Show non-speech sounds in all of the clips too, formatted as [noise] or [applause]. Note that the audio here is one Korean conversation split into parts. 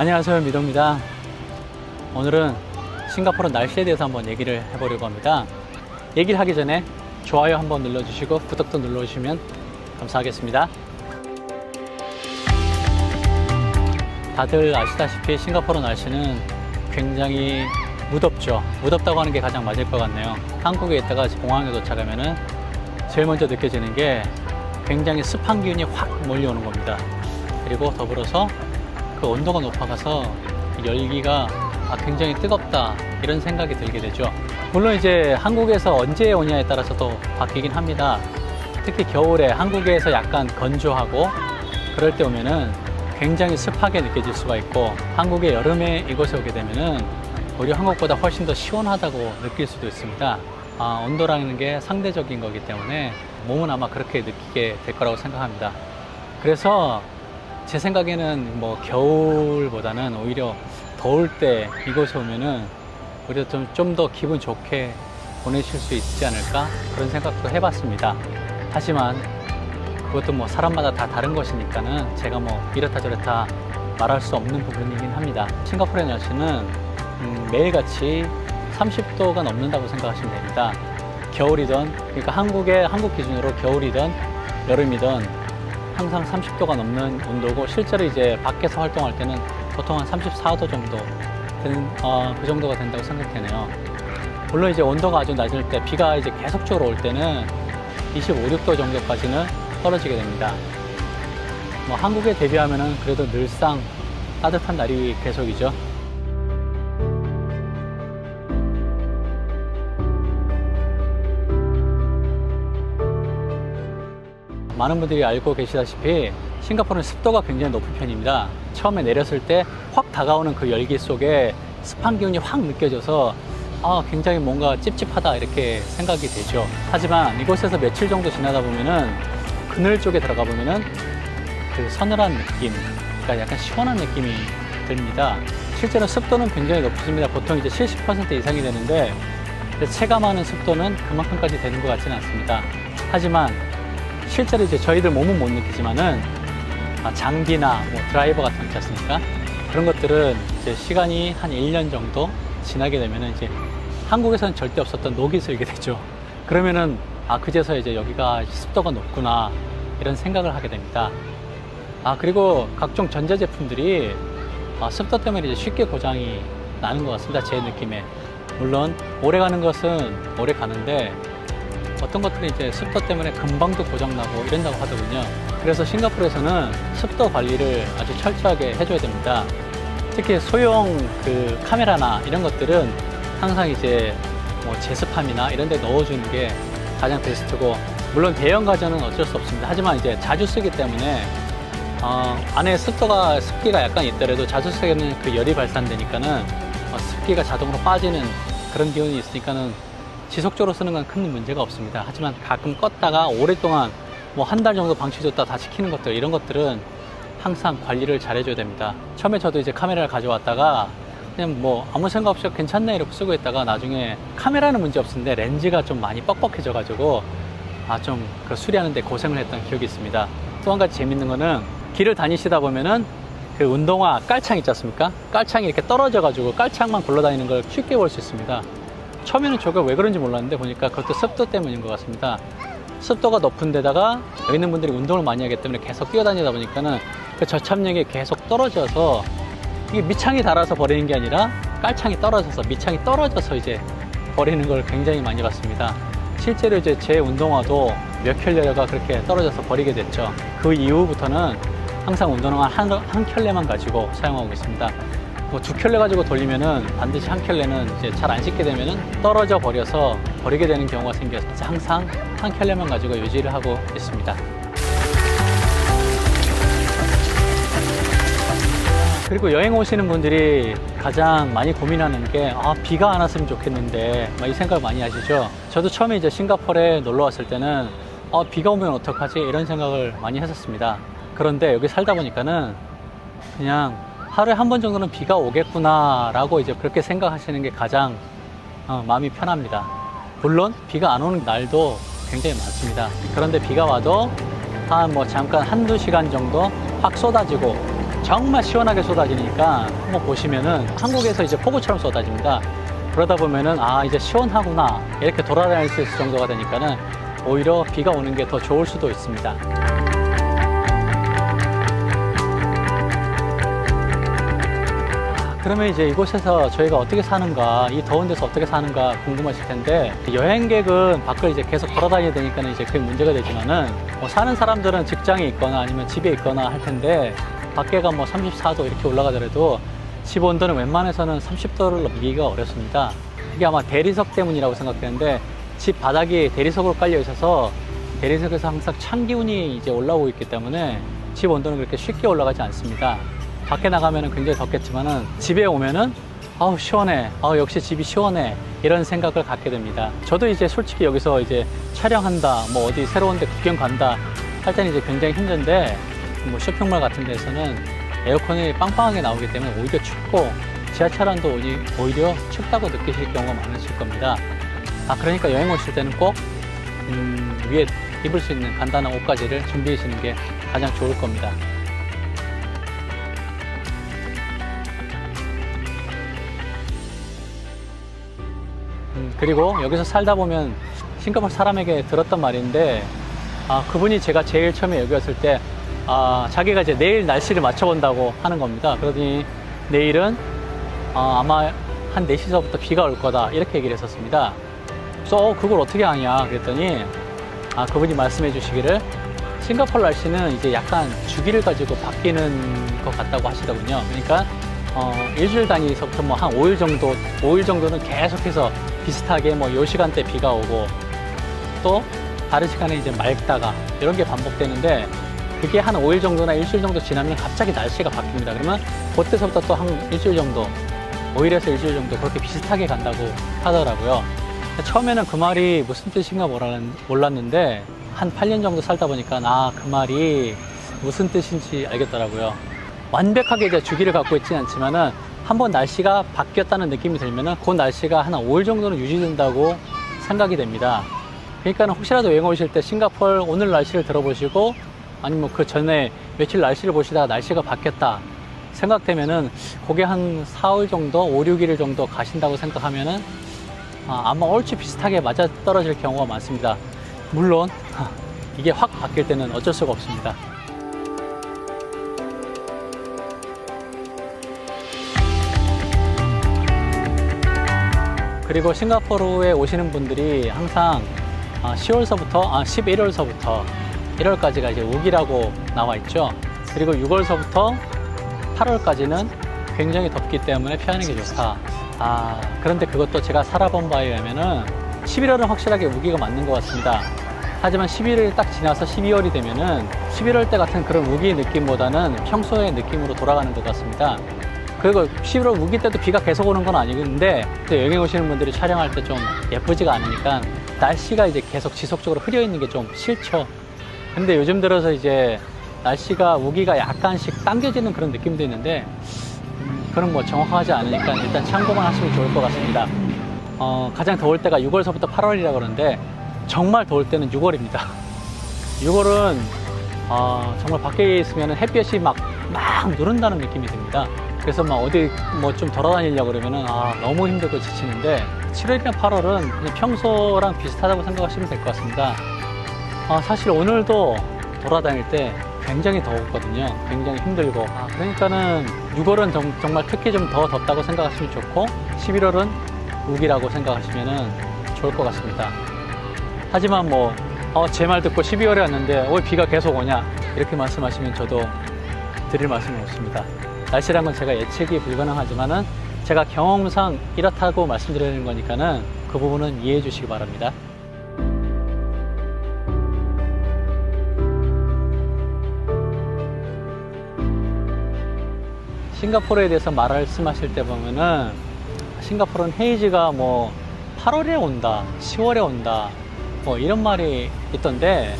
안녕하세요 미도입니다. 오늘은 싱가포르 날씨에 대해서 한번 얘기를 해보려고 합니다. 얘기를 하기 전에 좋아요 한번 눌러주시고 구독도 눌러주시면 감사하겠습니다. 다들 아시다시피 싱가포르 날씨는 굉장히 무덥죠. 무덥다고 하는 게 가장 맞을 것 같네요. 한국에 있다가 공항에 도착하면은 제일 먼저 느껴지는 게 굉장히 습한 기운이 확 몰려오는 겁니다. 그리고 더불어서 그 온도가 높아가서 열기가 아, 굉장히 뜨겁다 이런 생각이 들게 되죠. 물론 이제 한국에서 언제 오냐에 따라서도 바뀌긴 합니다. 특히 겨울에 한국에서 약간 건조하고 그럴 때 오면은 굉장히 습하게 느껴질 수가 있고 한국의 여름에 이곳에 오게 되면은 오히려 한국보다 훨씬 더 시원하다고 느낄 수도 있습니다. 아, 온도라는 게 상대적인 거기 때문에 몸은 아마 그렇게 느끼게 될 거라고 생각합니다. 그래서 제 생각에는 뭐 겨울보다는 오히려 더울 때 이곳에 오면은 오히려 좀좀 더 기분 좋게 보내실 수 있지 않을까 그런 생각도 해봤습니다. 하지만 그것도 뭐 사람마다 다 다른 것이니까는 제가 뭐 이렇다 저렇다 말할 수 없는 부분이긴 합니다. 싱가포르의 날씨는 음, 매일같이 30도가 넘는다고 생각하시면 됩니다. 겨울이든 그러니까 한국의 한국 기준으로 겨울이든 여름이든 항상 30도가 넘는 온도고 실제로 이제 밖에서 활동할 때는 보통 한 34도 정도 되는 어, 그 정도가 된다고 생각되네요. 물론 이제 온도가 아주 낮을 때 비가 이제 계속적으로 올 때는 25, 6도 정도까지는 떨어지게 됩니다. 뭐 한국에 대비하면은 그래도 늘상 따뜻한 날이 계속이죠. 많은 분들이 알고 계시다시피 싱가포르는 습도가 굉장히 높은 편입니다. 처음에 내렸을 때 확 다가오는 그 열기 속에 습한 기운이 확 느껴져서 아, 굉장히 뭔가 찝찝하다 이렇게 생각이 되죠. 하지만 이곳에서 며칠 정도 지나다 보면은 그늘 쪽에 들어가 보면은 그 서늘한 느낌, 그러니까 약간 시원한 느낌이 듭니다. 실제로 습도는 굉장히 높습니다. 보통 이제 70% 이상이 되는데 체감하는 습도는 그만큼까지 되는 것 같지는 않습니다. 하지만 실제로 이제 저희들 몸은 못 느끼지만은 아, 장비나 뭐 드라이버 같은 거 있지 않습니까? 그런 것들은 이제 시간이 한 1년 정도 지나게 되면은 이제 한국에서는 절대 없었던 녹이 슬게 되죠. 그러면은 아, 그제서 이제 여기가 습도가 높구나 이런 생각을 하게 됩니다. 아, 그리고 각종 전자 제품들이 아, 습도 때문에 이제 쉽게 고장이 나는 것 같습니다. 제 느낌에. 물론 오래 가는 것은 오래 가는데 어떤 것들은 이제 습도 때문에 금방도 고장나고 이런다고 하더군요. 그래서 싱가포르에서는 습도 관리를 아주 철저하게 해줘야 됩니다. 특히 소형 그 카메라나 이런 것들은 항상 이제 뭐 제습함이나 이런 데 넣어주는 게 가장 베스트고, 물론 대형 가전은 어쩔 수 없습니다. 하지만 이제 자주 쓰기 때문에 어, 안에 습도가 습기가 약간 있더라도 자주 쓰면 그 열이 발산되니까는 어, 습기가 자동으로 빠지는 그런 기운이 있으니까는 지속적으로 쓰는 건 큰 문제가 없습니다. 하지만 가끔 껐다가 오랫동안 뭐 한 달 정도 방치해줬다 다시 키는 것들 이런 것들은 항상 관리를 잘 해줘야 됩니다. 처음에 저도 이제 카메라를 가져왔다가 그냥 뭐 아무 생각 없이 괜찮네 이렇게 쓰고 있다가 나중에 카메라는 문제 없었는데 렌즈가 좀 많이 뻑뻑해져 가지고 아좀 그 수리하는데 고생을 했던 기억이 있습니다. 또 한 가지 재밌는 거는 길을 다니시다 보면은 그 운동화 깔창 있지 않습니까? 깔창이 이렇게 떨어져 가지고 깔창만 굴러다니는 걸 쉽게 볼 수 있습니다. 처음에는 저게 왜 그런지 몰랐는데 보니까 그것도 습도 때문인 것 같습니다. 습도가 높은 데다가 여기 있는 분들이 운동을 많이 하기 때문에 계속 뛰어다니다 보니까는 그 저착력이 계속 떨어져서 이게 밑창이 닳아서 버리는 게 아니라 깔창이 떨어져서 밑창이 떨어져서 이제 버리는 걸 굉장히 많이 봤습니다. 실제로 이제 제 운동화도 몇 켤레가 그렇게 떨어져서 버리게 됐죠. 그 이후부터는 항상 운동화 한, 한 켤레만 가지고 사용하고 있습니다. 뭐 두 켤레 가지고 돌리면은 반드시 한 켤레는 이제 잘 안 씻게 되면은 떨어져 버려서 버리게 되는 경우가 생겨서 항상 한 켤레만 가지고 유지를 하고 있습니다. 그리고 여행 오시는 분들이 가장 많이 고민하는 게 아, 비가 안 왔으면 좋겠는데 막이 생각 많이 하시죠. 저도 처음에 이제 싱가포르에 놀러 왔을 때는 아, 비가 오면 어떡하지 이런 생각을 많이 했었습니다. 그런데 여기 살다 보니까는 그냥 하루에 한 번 정도는 비가 오겠구나라고 이제 그렇게 생각하시는 게 가장 어, 마음이 편합니다. 물론 비가 안 오는 날도 굉장히 많습니다. 그런데 비가 와도 한 뭐 잠깐 한두 시간 정도 확 쏟아지고 정말 시원하게 쏟아지니까 한번 보시면은 한국에서 이제 폭우처럼 쏟아집니다. 그러다 보면은 아 이제 시원하구나 이렇게 돌아다닐 수 있을 정도가 되니까는 오히려 비가 오는 게 더 좋을 수도 있습니다. 그러면 이제 이곳에서 저희가 어떻게 사는가, 이 더운 데서 어떻게 사는가 궁금하실 텐데, 여행객은 밖을 이제 계속 걸어다녀야 되니까 이제 그게 문제가 되지만은, 뭐 사는 사람들은 직장에 있거나 아니면 집에 있거나 할 텐데, 밖에가 뭐 34도 이렇게 올라가더라도 집 온도는 웬만해서는 30도를 넘기기가 어렵습니다. 이게 아마 대리석 때문이라고 생각되는데, 집 바닥이 대리석으로 깔려 있어서 대리석에서 항상 찬 기운이 이제 올라오고 있기 때문에 집 온도는 그렇게 쉽게 올라가지 않습니다. 밖에 나가면은 굉장히 덥겠지만은 집에 오면은 아우 시원해. 아우 역시 집이 시원해. 이런 생각을 갖게 됩니다. 저도 이제 솔직히 여기서 이제 촬영한다, 뭐 어디 새로운 데 구경 간다 할 때는 이제 굉장히 힘든데 뭐 쇼핑몰 같은 데서는 에어컨이 빵빵하게 나오기 때문에 오히려 춥고 지하철 안도 오히- 오히려 춥다고 느끼실 경우가 많으실 겁니다. 아 그러니까 여행 오실 때는 꼭 음, 위에 입을 수 있는 간단한 옷가지를 준비하시는 게 가장 좋을 겁니다. 음, 그리고 여기서 살다 보면 싱가포르 사람에게 들었던 말인데 아, 그분이 제가 제일 처음에 여기 왔을 때 아, 자기가 이제 내일 날씨를 맞춰본다고 하는 겁니다. 그러더니 내일은 아, 아마 한 4시서부터 비가 올 거다 이렇게 얘기를 했었습니다. 그래서 어, 그걸 어떻게 아냐 그랬더니 아, 그분이 말씀해 주시기를 싱가포르 날씨는 이제 약간 주기를 가지고 바뀌는 것 같다고 하시더군요. 그러니까 어, 일주일 단위서부터 뭐 한 5일 정도, 5일 정도는 계속해서 비슷하게 뭐 요 시간대 비가 오고 또 다른 시간에 이제 맑다가 이런 게 반복되는데 그게 한 5일 정도나 일주일 정도 지나면 갑자기 날씨가 바뀝니다. 그러면 그때서부터 또 한 일주일 정도, 5일에서 일주일 정도 그렇게 비슷하게 간다고 하더라고요. 처음에는 그 말이 무슨 뜻인가 몰랐- 몰랐는데 한 8년 정도 살다 보니까 아, 그 말이 무슨 뜻인지 알겠더라고요. 완벽하게 이제 주기를 갖고 있지는 않지만은 한번 날씨가 바뀌었다는 느낌이 들면은 그 날씨가 한 5일 정도는 유지된다고 생각이 됩니다. 그러니까 혹시라도 여행 오실 때 싱가포르 오늘 날씨를 들어보시고 아니면 그 전에 며칠 날씨를 보시다가 날씨가 바뀌었다 생각되면은 그게 한 4일 정도, 5, 6일 정도 가신다고 생각하면은 아, 아마 얼추 비슷하게 맞아 떨어질 경우가 많습니다. 물론 이게 확 바뀔 때는 어쩔 수가 없습니다. 그리고 싱가포르에 오시는 분들이 항상 10월서부터, 아, 11월서부터 1월까지가 이제 우기라고 나와 있죠. 그리고 6월서부터 8월까지는 굉장히 덥기 때문에 피하는 게 좋다. 아, 그런데 그것도 제가 살아본 바에 의하면은 11월은 확실하게 우기가 맞는 것 같습니다. 하지만 11일 딱 지나서 12월이 되면은 11월 때 같은 그런 우기 느낌보다는 평소의 느낌으로 돌아가는 것 같습니다. 그리고 11월 우기 때도 비가 계속 오는 건 아니는데 또 여행 오시는 분들이 촬영할 때 좀 예쁘지가 않으니까 날씨가 이제 계속 지속적으로 흐려 있는 게 좀 싫죠. 근데 요즘 들어서 이제 날씨가 우기가 약간씩 당겨지는 그런 느낌도 있는데 음, 그런 뭐 정확하지 않으니까 일단 참고만 하시면 좋을 것 같습니다. 어, 가장 더울 때가 6월서부터 8월이라 그러는데 정말 더울 때는 6월입니다. 6월은 [laughs] 아, 정말 밖에 있으면 햇볕이 막, 막 누른다는 느낌이 듭니다. 그래서 막 어디 뭐 좀 돌아다니려고 그러면은 아, 너무 힘들고 지치는데 7월이나 8월은 그냥 평소랑 비슷하다고 생각하시면 될 것 같습니다. 아, 사실 오늘도 돌아다닐 때 굉장히 더웠거든요. 굉장히 힘들고. 아, 그러니까는 6월은 정, 정말 특히 좀 더 덥다고 생각하시면 좋고 11월은 우기라고 생각하시면 좋을 것 같습니다. 하지만 뭐, 어, 제 말 듣고 12월에 왔는데 왜 비가 계속 오냐? 이렇게 말씀하시면 저도 드릴 말씀이 없습니다. 날씨란 건 제가 예측이 불가능하지만은 제가 경험상 이렇다고 말씀드리는 거니까는 그 부분은 이해해 주시기 바랍니다. 싱가포르에 대해서 말씀하실 때 보면은 싱가포르는 헤이즈가 뭐 8월에 온다, 10월에 온다, 뭐 이런 말이 있던데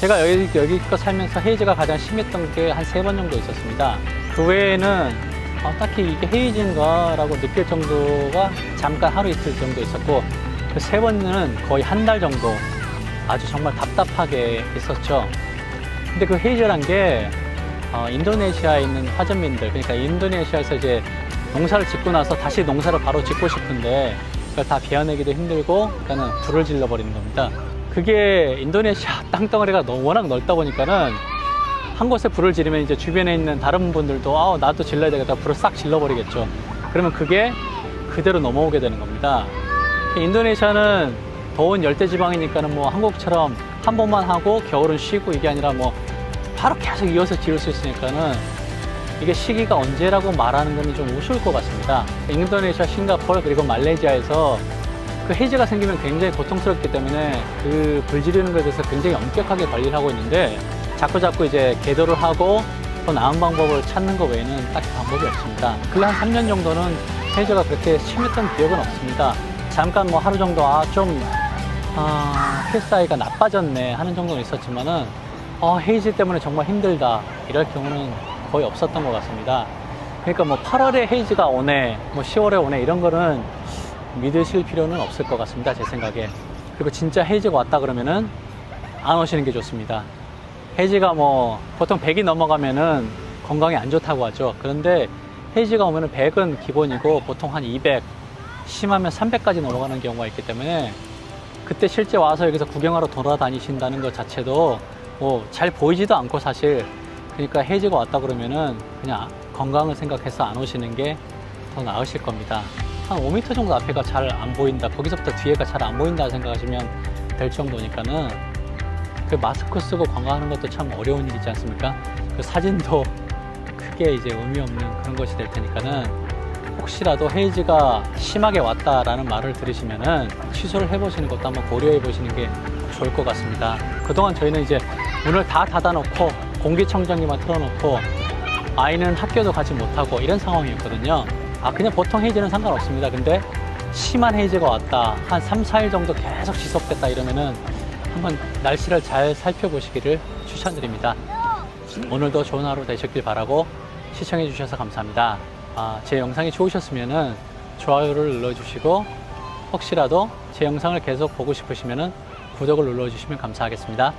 제가 여기, 여기껏 살면서 헤이즈가 가장 심했던 게 한 세 번 정도 있었습니다. 그 외에는 아, 딱히 이게 헤이즈인가 라고 느낄 정도가 잠깐 하루 이틀 정도 있었고 그 세 번은 거의 한 달 정도 아주 정말 답답하게 있었죠. 근데 그 헤이즈란 게 어, 인도네시아에 있는 화전민들, 그러니까 인도네시아에서 이제 농사를 짓고 나서 다시 농사를 바로 짓고 싶은데 그걸 다 베어내기도 힘들고 그러니까는 불을 질러 버리는 겁니다. 그게 인도네시아 땅덩어리가 너무 워낙 넓다 보니까는 한 곳에 불을 지르면 이제 주변에 있는 다른 분들도 아 나도 질러야 되겠다 불을 싹 질러버리겠죠. 그러면 그게 그대로 넘어오게 되는 겁니다. 인도네시아는 더운 열대 지방이니까는 뭐 한국처럼 한 번만 하고 겨울은 쉬고 이게 아니라 뭐 바로 계속 이어서 지을 수 있으니까는 이게 시기가 언제라고 말하는 건좀 우스울 것 같습니다. 인도네시아, 싱가포르 그리고 말레이시아에서 그 해지가 생기면 굉장히 고통스럽기 때문에 그 불 지르는 것에 대해서 굉장히 엄격하게 관리를 하고 있는데 자꾸 자꾸 이제 계도를 하고 더 나은 방법을 찾는 것 외에는 딱히 방법이 없습니다. 그한 3년 정도는 해저가 그렇게 심했던 기억은 없습니다. 잠깐 뭐 하루 정도 아좀 아, 필사이가 나빠졌네 하는 정도는 있었지만은 어, 헤이즈 때문에 정말 힘들다 이럴 경우는 거의 없었던 것 같습니다. 그러니까 뭐 8월에 헤이즈가 오네, 뭐 10월에 오네 이런 거는 믿으실 필요는 없을 것 같습니다. 제 생각에. 그리고 진짜 헤이즈가 왔다 그러면은 안 오시는 게 좋습니다. 헤이즈가 뭐 보통 100이 넘어가면은 건강에 안 좋다고 하죠. 그런데 헤이즈가 오면은 100은 기본이고 보통 한 200, 심하면 300까지 넘어가는 경우가 있기 때문에 그때 실제 와서 여기서 구경하러 돌아다니신다는 것 자체도 뭐 잘 보이지도 않고 사실 그러니까 헤이즈가 왔다 그러면은 그냥 건강을 생각해서 안 오시는 게 더 나으실 겁니다. 한 5m 정도 앞에가 잘 안 보인다. 거기서부터 뒤에가 잘 안 보인다 생각하시면 될 정도니까는 그 마스크 쓰고 관광하는 것도 참 어려운 일이지 않습니까? 그 사진도 크게 이제 의미 없는 그런 것이 될 테니까는 혹시라도 헤이즈가 심하게 왔다라는 말을 들으시면은 취소를 해보시는 것도 한번 고려해 보시는 게 좋을 것 같습니다. 그동안 저희는 이제 문을 다 닫아놓고 공기청정기만 틀어놓고 아이는 학교도 가지 못하고 이런 상황이었거든요. 아, 그냥 보통 헤이즈는 상관없습니다. 근데 심한 헤이즈가 왔다. 한 3, 4일 정도 계속 지속됐다 이러면은 한번 날씨를 잘 살펴보시기를 추천드립니다. 오늘도 좋은 하루 되셨길 바라고 시청해 주셔서 감사합니다. 아, 제 영상이 좋으셨으면 좋아요를 눌러주시고 혹시라도 제 영상을 계속 보고 싶으시면 구독을 눌러주시면 감사하겠습니다.